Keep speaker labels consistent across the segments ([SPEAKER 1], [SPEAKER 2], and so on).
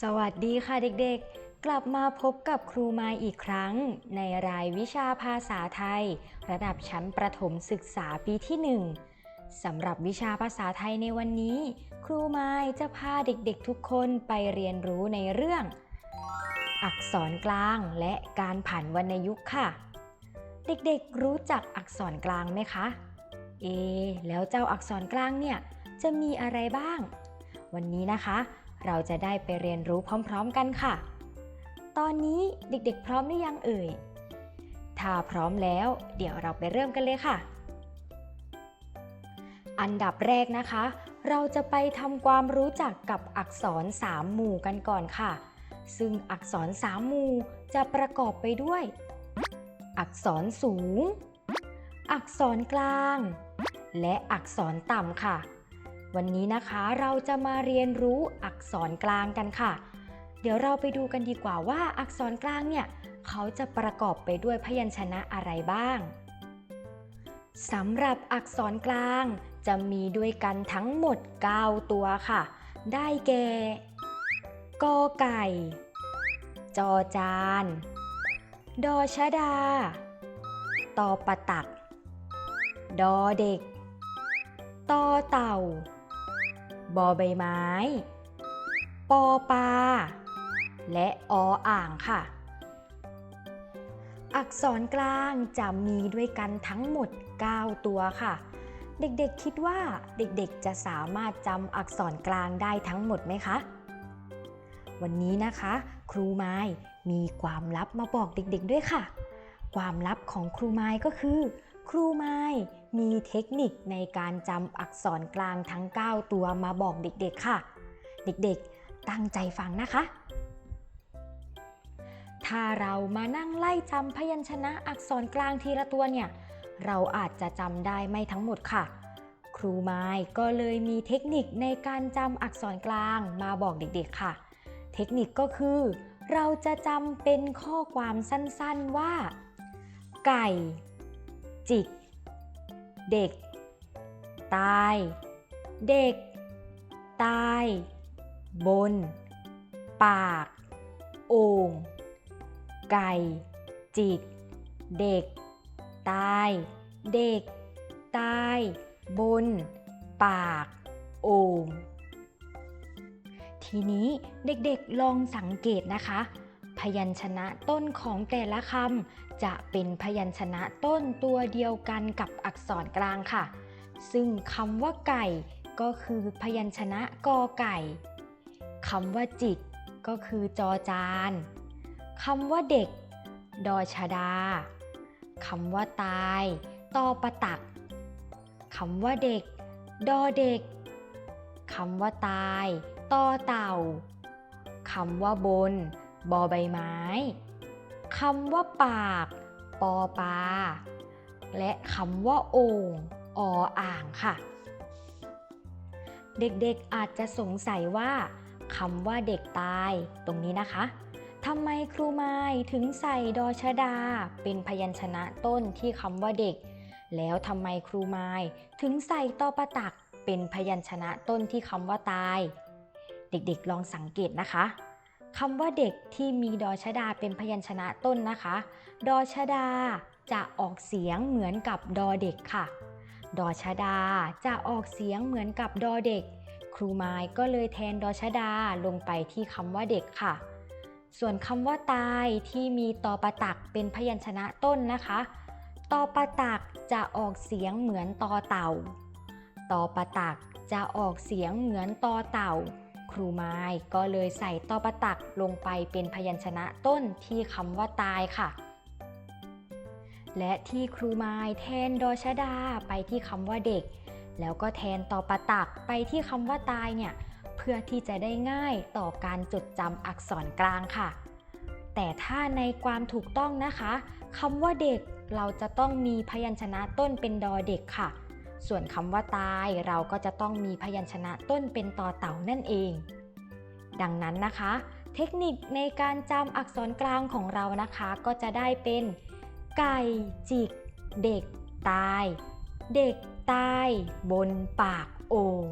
[SPEAKER 1] สวัสดีค่ะเด็กๆ กลับมาพบกับครูมาอีกครั้ง ในรายวิชาภาษาไทย ระดับชั้นประถมศึกษาปีที่ 1สำหรับวิชาภาษาไทยในวันนี้ ครูมายจะพาเด็กๆทุกคนไปเรียนรู้ในเรื่อง อักษรกลางและการผันวรรณยุกต์ค่ะ เด็กๆรู้จักอักษรกลางไหมคะ เอ แล้วเจ้าอักษรกลางเนี่ยจะมีอะไรบ้าง วันนี้นะคะ เราจะได้ไปเรียนรู้พร้อมๆกันค่ะ ตอนนี้เด็กๆ พร้อมหรือยังเอ่ย ถ้าพร้อมแล้ว เดี๋ยวเราไปเริ่มกันเลยค่ะ อันดับแรกนะคะ เราจะไปทำความรู้จักกับอักษรสามหมู่กันก่อนค่ะ ซึ่งอักษรสามหมู่จะประกอบไปด้วย อักษรสูง อักษรกลาง และอักษรต่ำค่ะ วันนี้นะคะเราจะมาเรียนรู้อักษรกลางกันค่ะ เดี๋ยวเราไปดูกันดีกว่าว่าอักษรกลางเนี่ย เขาจะประกอบไปด้วยพยัญชนะอะไรบ้างสำหรับอักษรกลางจะมีด้วยกันทั้งหมด 9 ตัวค่ะ ได้แก่กอไก่ จอจาน ดอชดา ตอปะตัก ดอเด็ก ตอเต่า บอใบไม้ ปอปลา และออ่างค่ะ อักษรกลางจะมีด้วยกันทั้งหมด 9 ตัวค่ะ เด็กๆคิดว่าเด็กๆจะสามารถจำอักษรกลางได้ทั้งหมดไหมคะ วันนี้นะคะ ครูไม้มีความลับมาบอกเด็กๆด้วยค่ะ ความลับของครูไม้ก็คือ ครูไม้ มีเทคนิคในการจำอักษรกลางทั้ง 9 ตัวมาบอกเด็กๆค่ะ เด็กๆตั้งใจฟังนะคะ ถ้าเรามานั่งไล่จำพยัญชนะอักษรกลางทีละตัวเนี่ย เราอาจจะจำได้ไม่ทั้งหมดค่ะ ครูไม้ก็เลยมีเทคนิคในการจำอักษรกลางมาบอกเด็กๆค่ะ เทคนิคก็คือ เราจะจำเป็นข้อความสั้นๆว่า ไก่ จิก เด็ก ตาย เด็ก ตาย บน ปาก โอ่งไก่ จิก เด็ก ตาย เด็ก ตาย บน ปาก โอ่งทีนี้เด็กๆลองสังเกตนะคะ พยัญชนะต้นของแต่ละคำจะเป็นพยัญชนะต้นตัวเดียวกันกับอักษรกลางค่ะ ซึ่งคำว่าไก่ก็คือพยัญชนะกอไก่คำว่าจิกก็คือจอจานคำว่าเด็ก ดอชดาคำว่าตายตอประตักคำว่าเด็ก ดอเด็กคำว่าตายตอเต่าคำว่าบน บอใบไม้คำว่าปาก ปอปลาและคำว่าโอ่งออ่างค่ะ เด็กๆอาจจะสงสัยว่าคำว่าเด็กตายตรงนี้นะคะทำไมครูไม้ถึงใส่ดอชดา เป็นพยัญชนะต้นที่คำว่าเด็ก แล้วทำไมครูไม้ถึงใส่ตอประตัก เป็นพยัญชนะต้นที่คำว่าตาย เด็กๆลองสังเกตนะคะ คำว่าเด็กที่มีดอชดาเป็นพยัญชนะต้นนะคะ ดอชดาจะออกเสียงเหมือนกับดอเด็กค่ะ ดอชดาจะออกเสียงเหมือนกับดอเด็ก ครูไม้ก็เลยแทนดอชดาลงไปที่คำว่าเด็กค่ะ ส่วนคำว่าตายที่มีตอประตักเป็นพยัญชนะต้นนะคะ ตอประตักจะออกเสียงเหมือนตอเต่า ตอประตักจะออกเสียงเหมือนตอเต่า ครูไม้ก็เลยใส่ตอประตักลงไปเป็นพยัญชนะต้นที่คำว่าตายค่ะ และที่ครูไม้แทนดอชดาไปที่คำว่าเด็ก แล้วก็แทนตอประตักไปที่คำว่าตายเนี่ยเพื่อที่จะได้ง่ายต่อการจดจำอักษรกลางค่ะ แต่ถ้าในความถูกต้องนะคะคำว่าเด็กเราจะต้องมีพยัญชนะต้นเป็นดอเด็กค่ะ ส่วนคำว่าตายเราก็จะต้องมีพยัญชนะต้นเป็นต่อเต่านั่นเอง ดังนั้นนะคะ เทคนิคในการจำอักษรกลางของเรานะคะ ก็จะได้เป็น ไก่จิก เด็กตาย เด็กตายบนปากโอ่ง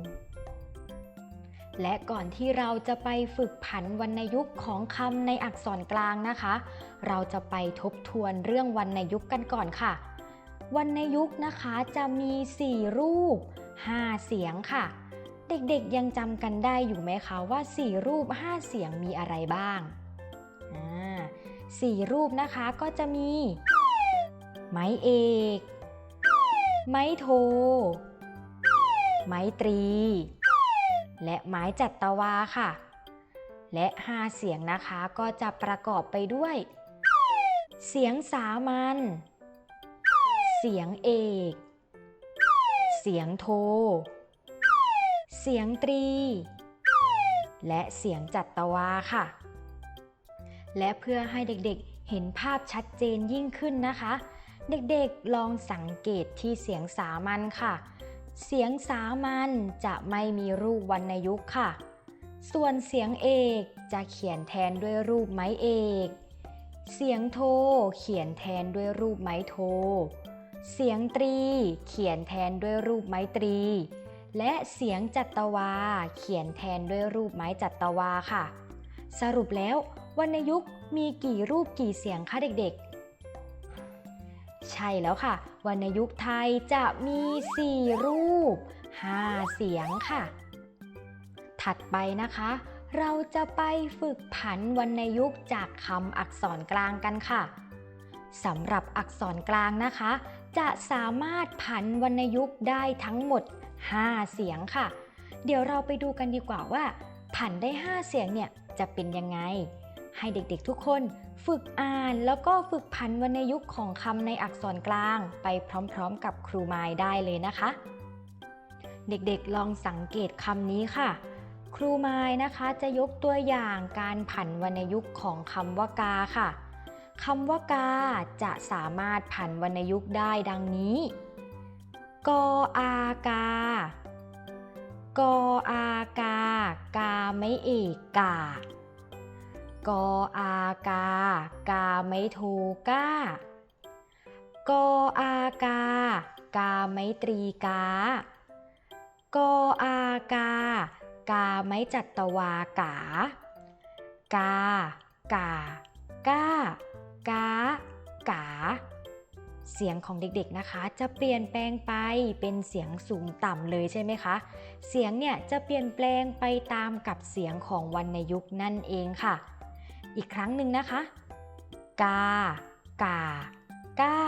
[SPEAKER 1] และก่อนที่เราจะไปฝึกผันวรรณยุกต์ของคำในอักษรกลางนะคะ เราจะไปทบทวนเรื่องวรรณยุกต์กันก่อนค่ะ วรรณยุกต์นะคะจะมี 4 รูป 5 เสียงค่ะ เด็กๆยังจำกันได้อยู่ไหมคะว่า 4 รูป 5 เสียงมีอะไรบ้างสี่รูปนะคะก็จะมี ไม้เอก ไม้โท ไม้ตรี และไม้จัตวาค่ะ และ5เสียงนะคะก็จะประกอบไปด้วย เสียงสามัญ เสียงเอก เสียงโท เสียงตรี และเสียงจัตวาค่ะ และเพื่อให้เด็กๆเห็นภาพชัดเจนยิ่งขึ้นนะคะ เด็กๆลองสังเกตที่เสียงสามัญค่ะ เสียงสามัญจะไม่มีรูปวรรณยุกต์ค่ะ ส่วนเสียงเอกจะเขียนแทนด้วยรูปไม้เอก เสียงโทเขียนแทนด้วยรูปไม้โท เสียงตรี เขียนแทนด้วยรูปไม้ตรี และเสียงจัตวา เขียนแทนด้วยรูปไม้จัตวาค่ะ สรุปแล้ววรรณยุกต์มีกี่รูปกี่เสียงคะเด็กๆ ใช่แล้วค่ะ วรรณยุกต์ไทยจะมี 4 รูป 5 เสียงค่ะ ถัดไปนะคะ เราจะไปฝึกผันวรรณยุกต์จากคำอักษรกลางกันค่ะสำหรับอักษรกลางนะคะ จะสามารถผันวรรณยุกต์ได้ทั้งหมด 5 เสียงค่ะ เดี๋ยวเราไปดูกันดีกว่าว่า ผันได้ 5 เสียงเนี่ยจะเป็นยังไง ให้เด็กๆทุกคนฝึกอ่านแล้วก็ฝึกพันวรรณยุกต์ของคำในอักษรกลาง ไปพร้อมๆ กับครูไม้ได้เลยนะคะ เด็กๆลองสังเกตคำนี้ค่ะ ครูไม้นะคะจะยกตัวอย่างการผันวรรณยุกต์ของคำว่ากาค่ะ คำว่ากาจะสามารถผันวรรณยุกต์ได้ดังนี้ กออากากออากา กาไม่เอกกา กออากา กาไม่โทก้า กออากา กาไม่ตรีกากออากา กาไม่จัตวากา กา กา ก้ากากา เสียงของเด็กๆนะคะ จะเปลี่ยนแปลงไปเป็นเสียงสูงต่ำเลยใช่ไหมคะ เสียงเนี่ยจะเปลี่ยนแปลงไปตามกับเสียงของวรรณยุกต์นั่นเองค่ะ อีกครั้งหนึ่งนะคะ กากาก้า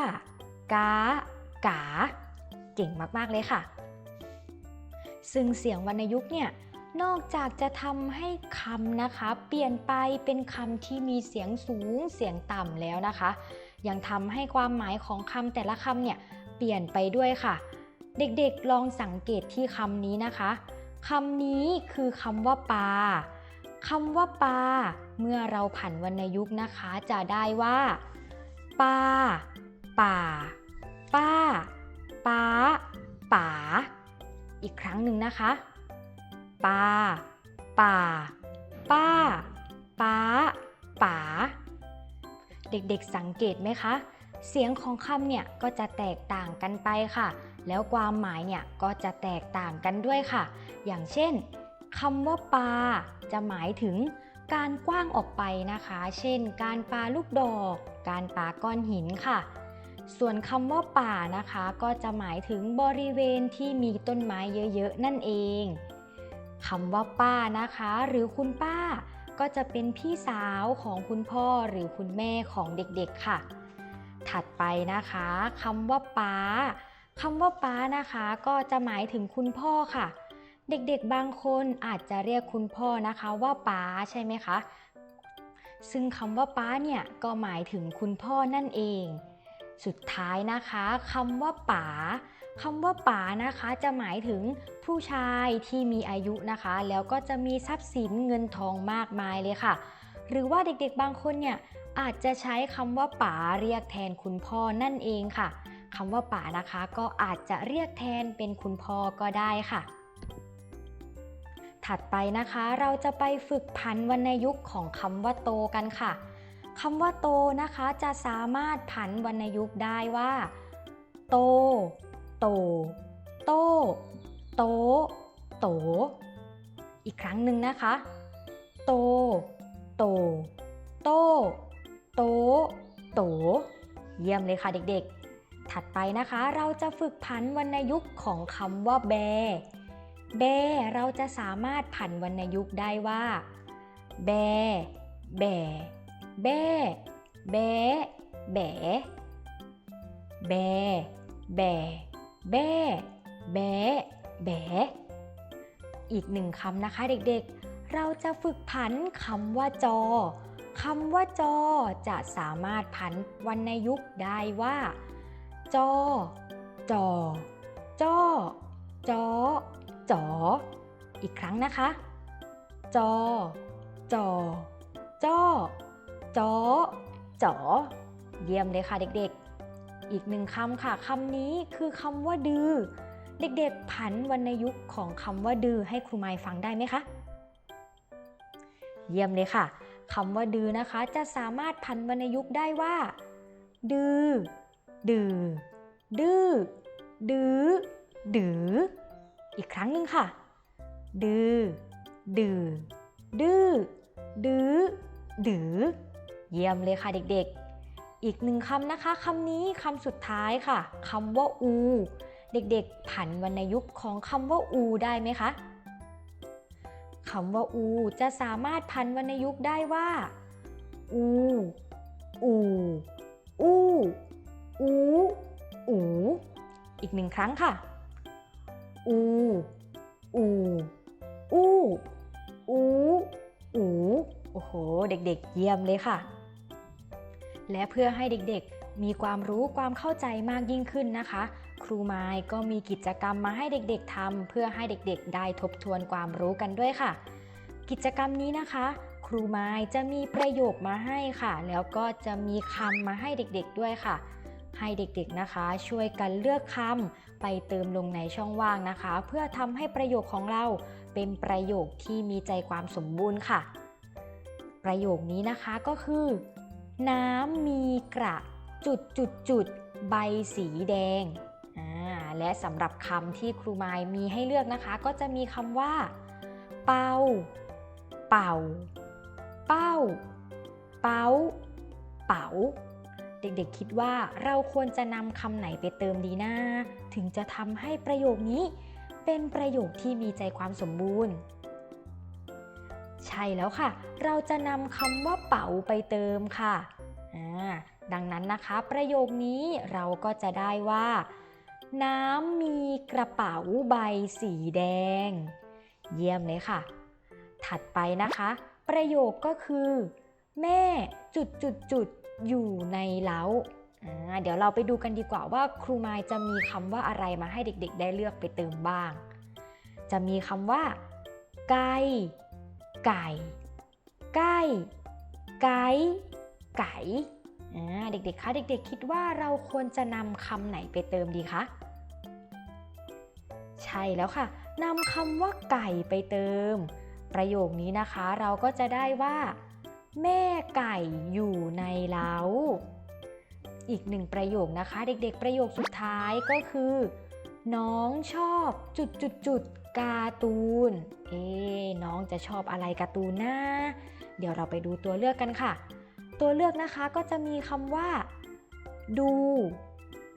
[SPEAKER 1] กากา เก่งมากๆเลยค่ะ ซึ่งเสียงวรรณยุกต์เนี่ย นอกจากจะทำให้คำนะคะ เปลี่ยนไปเป็นคำที่มีเสียงสูงเสียงต่ำแล้วนะคะ ยังทำให้ความหมายของคำแต่ละคำเนี่ยเปลี่ยนไปด้วยค่ะ เด็กๆลองสังเกตที่คำนี้นะคะคำนี้คือคำว่าปลาคำว่าปลาเมื่อเราผันวรรณยุกต์นะคะ จะได้ว่าปลาป่า ป้าป้าป๋าอีกครั้งหนึ่งนะคะ ปาป่า ป้า ป้า ป๋า เด็กๆสังเกตไหมคะ เสียงของคำเนี่ยก็จะแตกต่างกันไปค่ะ แล้วความหมายเนี่ยก็จะแตกต่างกันด้วยค่ะ อย่างเช่นคำว่าปาจะหมายถึงการกว้างออกไปนะคะ เช่น การปาลูกดอก การปาก้อนหินค่ะ ส่วนคำว่าป่านะคะ ก็จะหมายถึงบริเวณที่มีต้นไม้เยอะๆ นั่นเอง คำว่าป้านะคะ หรือคุณป้า ก็จะเป็นพี่สาวของคุณพ่อหรือคุณแม่ของเด็กๆค่ะ ถัดไปนะคะคำว่าป้าคำว่าป้านะคะ ก็จะหมายถึงคุณพ่อค่ะ เด็กๆบางคนอาจจะเรียกคุณพ่อนะคะว่าป้าใช่ไหมคะ ซึ่งคำว่าป้าเนี่ยก็หมายถึงคุณพ่อนั่นเอง สุดท้ายนะคะคำว่าป๋าคำว่าป๋านะคะจะหมายถึงผู้ชายที่มีอายุนะคะ แล้วก็จะมีทรัพย์สินเงินทองมากมายเลยค่ะ หรือว่าเด็กๆบางคนเนี่ยอาจจะใช้คำว่าป๋าเรียกแทนคุณพ่อนั่นเองค่ะคำว่าป๋านะคะ ก็อาจจะเรียกแทนเป็นคุณพ่อก็ได้ค่ะ ถัดไปนะคะเราจะไปฝึกพันวรรณยุกต์ของคำว่าโตกันค่ะ คำว่าโตนะคะจะสามารถผันวรรณยุกต์ได้ว่า โต โต โต โต โต อีกครั้งหนึ่งนะคะ โต โต โต โต โต เยี่ยมเลยค่ะเด็กๆ ถัดไปนะคะ เราจะฝึกผันวรรณยุกต์ของคำว่าแบ แบ เราจะสามารถผันวรรณยุกต์ได้ว่า แบ แบ แบ่แบ่แบ่แบ่แบ่แบ่แบแบอีกหนึ่งคำนะคะเด็กๆ เราจะฝึกผันคำว่าจอคำว่าจอจะสามารถผันวรรณยุกต์ได้ว่า จอ จอ จอ จอ จอ อีกครั้งนะคะ จอ จอ จอ จอจ๋อเยี่ยมเลยค่ะเด็กๆ อีกหนึ่งคำค่ะคำนี้คือคำว่าดือ เด็กๆ ผันวรรณยุกต์ของคำว่าดือให้ครูไมฟังได้ไหมคะ เยี่ยมเลยค่ะคำว่าดือนะคะ จะสามารถผันวรรณยุกต์ได้ว่า ดือ ดือ ดื้อ ดื้อ ดื้อ อีกครั้งหนึ่งค่ะ ดือ ดือ ดื้อ ดื้อ ดื้อ เยี่ยมเลยค่ะเด็กๆ อีกหนึ่งคำนะคะคำนี้คำสุดท้ายค่ะคำว่าอู เด็กๆ ผันวรรณยุกต์ของคำว่าอูได้ไหมคะคำว่าอูจะสามารถผันวรรณยุกต์ได้ว่า อู อู อู อู อู อีกหนึ่งครั้งค่ะ อู อู อู อู อู โอ้โห เด็กๆ เยี่ยมเลยค่ะ และเพื่อให้เด็กๆ มีความรู้ความเข้าใจมากยิ่งขึ้นนะคะ ครูไม้ก็มีกิจกรรมมาให้เด็กๆทำเพื่อให้เด็กๆ ได้ทบทวนความรู้กันด้วยค่ะ กิจกรรมนี้นะคะ ครูไม้จะมีประโยคมาให้ค่ะ แล้วก็จะมีคำมาให้เด็กๆด้วยค่ะ ให้เด็กๆนะคะ ช่วยกันเลือกคำไปเติมลงในช่องว่างนะคะ เพื่อทำให้ประโยคของเราเป็นประโยคที่มีใจความสมบูรณ์ค่ะ ประโยคนี้นะคะก็คือ น้ำมีกระจุดจุดจุดใบสีแดง และสำหรับคำที่ครูไมายมีให้เลือกนะคะ ก็จะมีคำว่า เป่า เป่า เป้า เป้า เป๋า เด็กๆคิดว่าเราควรจะนำคำไหนไปเติมดีนะถึงจะทำให้ประโยคนี้เป็นประโยคที่มีใจความสมบูรณ์ ใช่แล้วค่ะ เราจะนำคำว่าเป๋าไปเติมค่ะดังนั้นนะคะ ประโยคนี้เราก็จะได้ว่า น้ำมีกระเป๋าใบสีแดง เยี่ยมเลยค่ะ ถัดไปนะคะ ประโยคก็คือ แม่จุดจุดจุดอยู่ในเล้าเดี๋ยวเราไปดูกันดีกว่าว่าครูไมายจะมีคำว่าอะไรมาให้เด็กๆ ได้เลือกไปเติมบ้าง จะมีคำว่า ไก่ ไก่ไก่ไก่ไก่เด็กๆ คะ เด็กๆ คิดว่าเราควรจะนำคำไหนไปเติมดีคะ ใช่แล้วค่ะ นำคำว่าไก่ไปเติม ประโยคนี้นะคะ เราก็จะได้ว่า แม่ไก่อยู่ในเล้า อีกหนึ่งประโยคนะคะ เด็กๆ ประโยคสุดท้ายก็คือ น้องชอบจุดจุดจุด การ์ตูน เอ๊ะน้องจะชอบอะไรการ์ตูนนะเดี๋ยวเราไปดูตัวเลือกกันค่ะ ตัวเลือกนะคะก็จะมีคำว่า ดู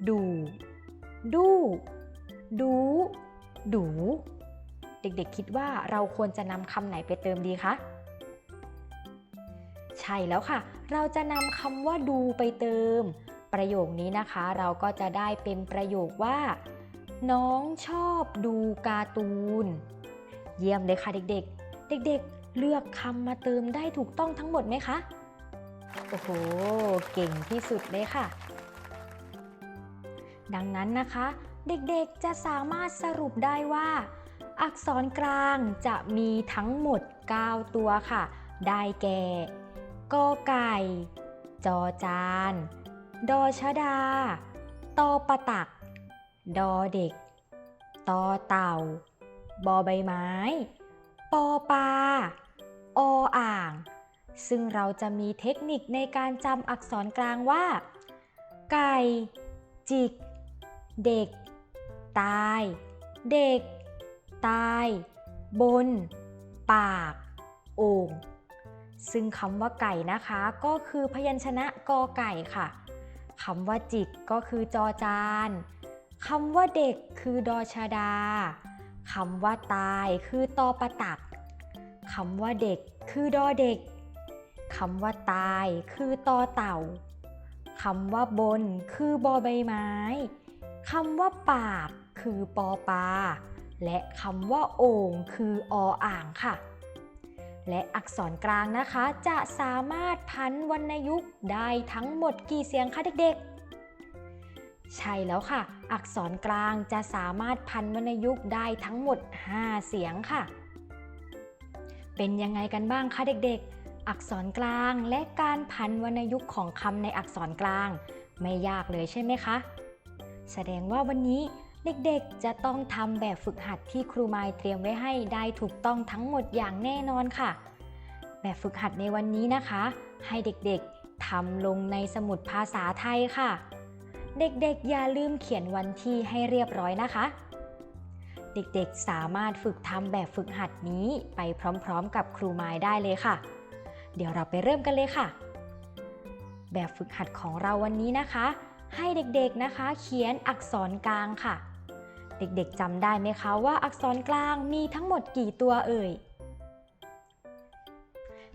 [SPEAKER 1] ดู ดู ดู ดู เด็กๆคิดว่าเราควรจะนำคำไหนไปเติมดีคะใช่แล้วค่ะ เราจะนำคำว่าดูไปเติม ประโยคนี้นะคะ เราก็จะได้เป็นประโยคว่า น้องชอบดูการ์ตูน เยี่ยมเลยค่ะเด็กๆ เด็กๆ เลือกคำมาเติมได้ถูกต้องทั้งหมดไหมคะ โอ้โห เก่งที่สุดเลยค่ะ ดังนั้นนะคะ เด็กๆ จะสามารถสรุปได้ว่า อักษรกลางจะมีทั้งหมด 9 ตัวค่ะ ได้แก่กอไก่ จอจาน ดอชดา ตอปะตัก ดอเด็ก ตอเต่า บอใบไม้ ปอปลา ออ่าง ซึ่งเราจะมีเทคนิคในการจำอักษรกลางว่า ไก่ จิก เด็ก ตาย เด็ก ตาย บน ปาก โอ่งซึ่งคำว่าไก่นะคะก็คือพยัญชนะกอไก่ค่ะคำว่าจิกก็คือจอจาน คำว่าเด็กคือดอชาดา คำว่าตายคือตอประตัก คำว่าเด็กคือดอเด็ก คำว่าตายคือตอเต่า คำว่าบนคือบอใบไม้ คำว่าปากคือปอปลา และคำว่าโอ่งคือออ่างค่ะ และอักษรกลางนะคะ จะสามารถพันวรรณยุกต์ได้ทั้งหมดกี่เสียงคะเด็กๆ ใช่แล้วค่ะ อักษรกลางจะสามารถพันวรรณยุกต์ได้ทั้งหมด 5 เสียงค่ะ เป็นยังไงกันบ้างคะเด็กๆ อักษรกลางและการพันวรรณยุกต์ของคำในอักษรกลาง ไม่ยากเลยใช่ไหมคะ แสดงว่าวันนี้เด็กๆ จะต้องทำแบบฝึกหัดที่ครูไมายเตรียมไว้ให้ได้ถูกต้องทั้งหมดอย่างแน่นอนค่ะ แบบฝึกหัดในวันนี้นะคะ ให้เด็กๆทำลงในสมุดภาษาไทยค่ะ เด็กๆ อย่าลืมเขียนวันที่ให้เรียบร้อยนะคะ เด็กๆ สามารถฝึกทำแบบฝึกหัดนี้ไปพร้อมๆ กับครูไม้ได้เลยค่ะ เดี๋ยวเราไปเริ่มกันเลยค่ะ แบบฝึกหัดของเราวันนี้นะคะ ให้เด็กๆ นะคะ เขียนอักษรกลางค่ะ เด็กๆจำได้ไหมคะว่าอักษรกลางมีทั้งหมดกี่ตัวเอ่ย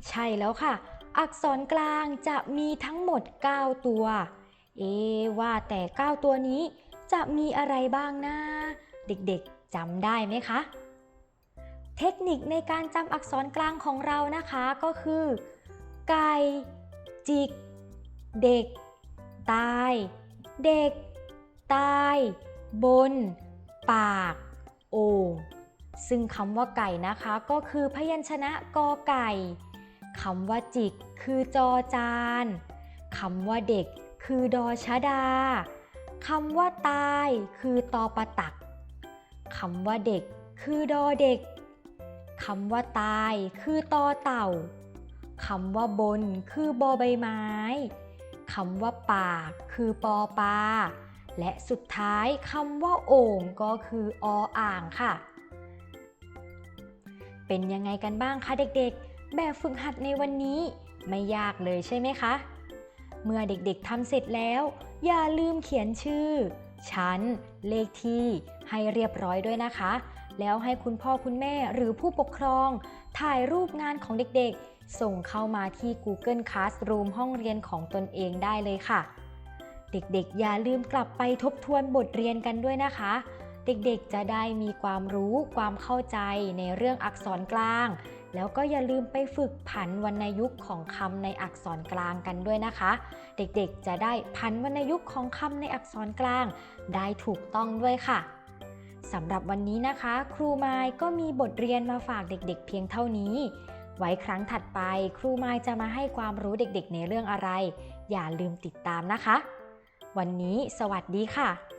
[SPEAKER 1] ใช่แล้วค่ะ อักษรกลางจะมีทั้งหมด 9 ตัว เอว่าแต่ 9 ตัวนี้จะมีอะไรบ้างนะ เด็กๆจำได้ไหมคะ เทคนิคในการจำอักษรกลางของเรานะคะก็คือ ไก่ จิก เด็ก ตาย เด็ก ตาย บน ปาก โอ่งซึ่งคำว่าไก่นะคะก็คือพยัญชนะกอไก่คำว่าจิกคือจอจานคำว่าเด็ก คือดอชดาคำว่าตายคือตอประตักคำว่าเด็ก คือดอเด็กคำว่าตายคือตอเต่าคำว่าบนคือบอใบไม้คำว่าปากคือปอปลาและสุดท้ายคำว่าโอ่งก็คือออ่างค่ะ เป็นยังไงกันบ้างคะเด็กๆ แบบฝึกหัดในวันนี้ไม่ยากเลยใช่ไหมคะ เมื่อเด็กๆทำเสร็จแล้ว อย่าลืมเขียนชื่อ ชั้น เลขที่ให้เรียบร้อยด้วยนะคะ แล้วให้คุณพ่อคุณแม่หรือผู้ปกครอง ถ่ายรูปงานของเด็กๆ ส่งเข้ามาที่ Google Classroom ห้องเรียนของตนเองได้เลยค่ะ เด็กๆ อย่าลืมกลับไปทบทวนบทเรียนกันด้วยนะคะ เด็กๆจะได้มีความรู้ความเข้าใจในเรื่องอักษรกลาง แล้วก็อย่าลืมไปฝึกผันวรรณยุกต์ของคำในอักษรกลางกันด้วยนะคะ เด็กๆจะได้ผันวรรณยุกต์ของคำในอักษรกลาง ได้ถูกต้องด้วยค่ะสำหรับวันนี้นะคะ ครูไมายก็มีบทเรียนมาฝากเด็กๆ เพียงเท่านี้ ไว้ครั้งถัดไปครูไมายจะมาให้ความรู้เด็กๆ ในเรื่องอะไร อย่าลืมติดตามนะคะ วันนี้สวัสดีค่ะ